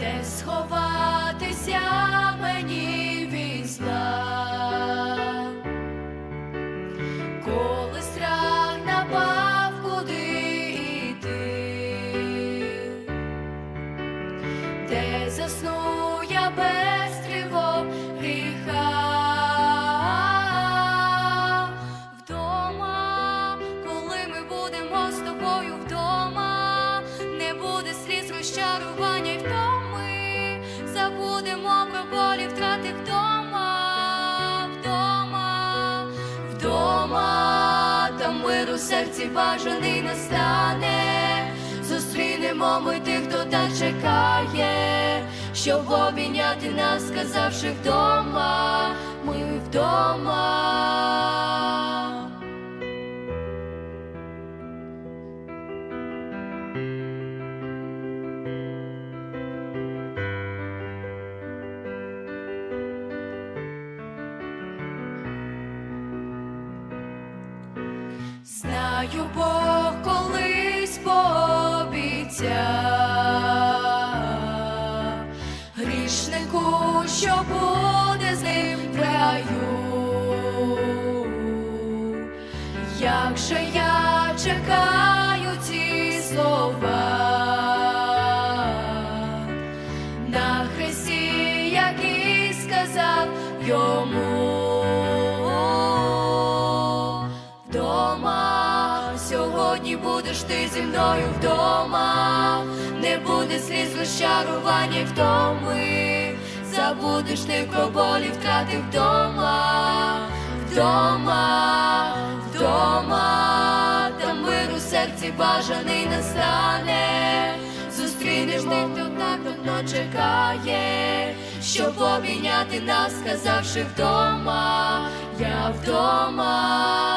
де сховатися мені від зла, коли страх напав, куди йти, де заснув. Про болі втрати вдома, вдома, вдома, там мир у серці бажаний настане. Зустрінемо ми тих, хто так чекає, щоб обійняти нас, сказавши вдома, ми вдома. Знаю, Бог колись пообіцяв грішнику, що буде з ним в раю. Як же я чекаю ці слова на хресті, який сказав йому Сьогодні будеш ти зі мною вдома, не буде сліз розчарування втоми, забудеш ти про болі втрати вдома, вдома, вдома, там мир у серці бажаний настане. Зустрінеш тих, хто так давно чекає, щоб обійняти нас, сказавши вдома, я вдома,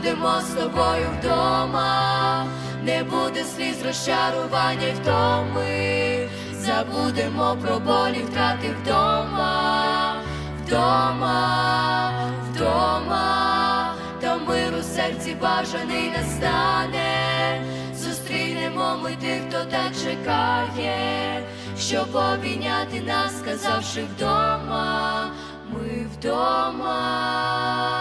будемо з тобою вдома, не буде сліз розчарування й втоми, забудемо про болі втрати вдома, вдома, вдома, там мир у серці бажаний настане. Зустрінемо ми тих, хто так чекає, щоб обійняти нас, сказавши вдома, ми вдома.